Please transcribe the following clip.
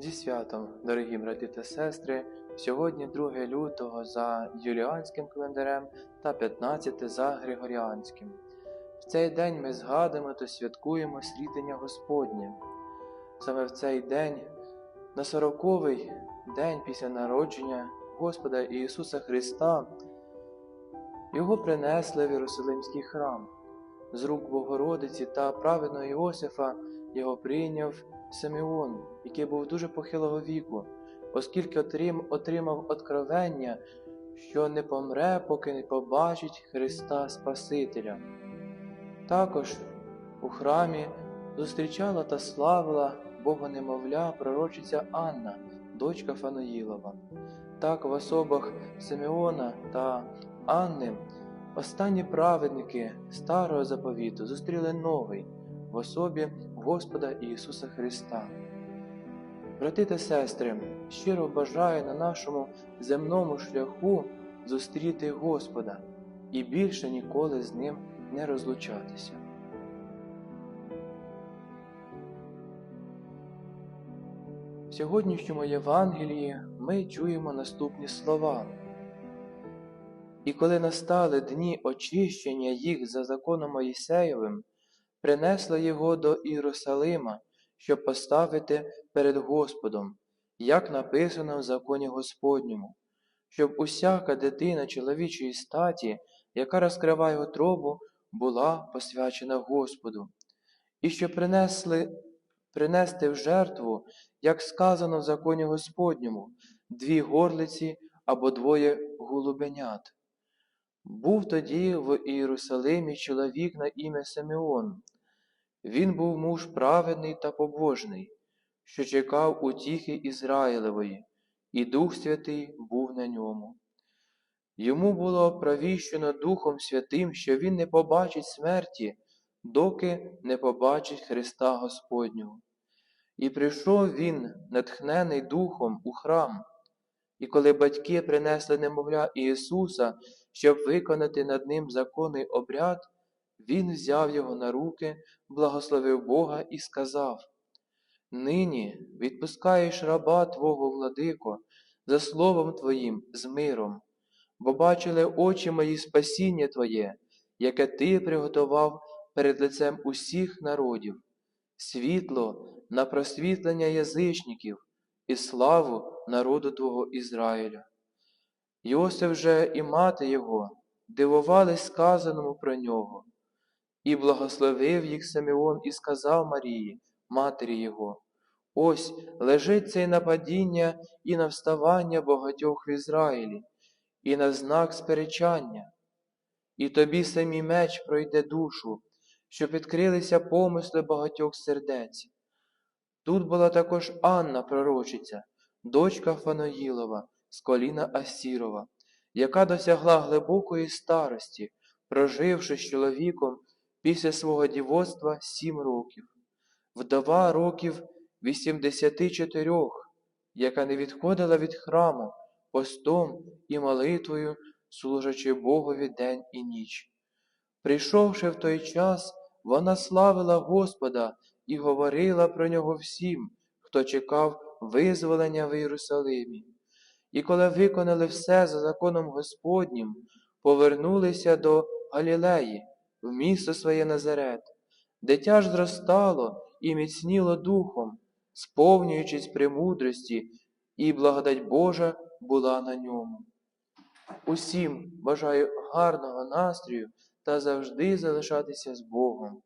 Зі святом, дорогі брати та сестри, сьогодні 2 лютого за юліанським календарем та 15 за Григоріанським. В цей день ми згадуємо та святкуємо слідення Господнє. Саме в цей день, на сороковий день після народження Господа Ісуса Христа, його принесли в Єрусалимський храм. З рук Богородиці та праведного Іосифа його прийняв Симеон, який був дуже похилого віку, оскільки отрим- отримав откровення, що не помре, поки не побачить Христа Спасителя. Також у храмі зустрічала та славила Богонемовля пророчиця Анна, дочка Фаноїлова. Так в особах Симеона та Анни останні праведники старого заповіту зустріли новий в особі Господа Ісуса Христа. Брати та сестри, щиро бажаю на нашому земному шляху зустріти Господа і більше ніколи з ним не розлучатися. В сьогоднішньому Євангелії ми чуємо наступні слова. І коли настали дні очищення їх за законом Моїсеєвим, принесли його до Єрусалима, щоб поставити перед Господом, як написано в законі Господньому, щоб усяка дитина чоловічої статі, яка розкриває утробу, була посвячена Господу, і щоб принесли, принести в жертву, як сказано в законі Господньому, дві горлиці або двоє голубенят. Був тоді в Ієрусалимі чоловік на ім'я Симеон. Він був муж праведний та побожний, що чекав утіхи Ізраїлевої, і Дух Святий був на ньому. Йому було провіщено Духом Святим, що він не побачить смерті, доки не побачить Христа Господнього. І прийшов він, натхнений Духом, у храм. І коли батьки принесли немовля Ісуса, щоб виконати над ним законний обряд, він взяв його на руки, благословив Бога і сказав: Нині відпускаєш раба Твого, владико, за словом Твоїм з миром, бо бачили очі мої спасіння Твоє, яке Ти приготував перед лицем усіх народів, світло на просвітлення язичників і славу народу Твого Ізраїля. Йосиф же і мати його дивувались сказаному про нього, і благословив їх Симеон і сказав Марії, матері його, ось лежить цей на падіння і на вставання багатьох в Ізраїлі, і на знак сперечання. І тобі самі меч пройде душу, щоб відкрилися помисли багатьох сердець. Тут була також Анна, пророчиця, дочка Фаноїлова, з коліна Асірова, яка досягла глибокої старості, проживши з чоловіком після свого дівоцтва сім років, вдова років 84, яка не відходила від храму постом і молитвою, служачи Богові день і ніч. Прийшовши в той час, вона славила Господа і говорила про нього всім, хто чекав визволення в Єрусалимі. І коли виконали все за законом Господнім, повернулися до Галілеї, в місто своє Назарет. Дитя ж зростало і міцніло духом, сповнюючись премудрості, і благодать Божа була на ньому. Усім бажаю гарного настрою та завжди залишатися з Богом.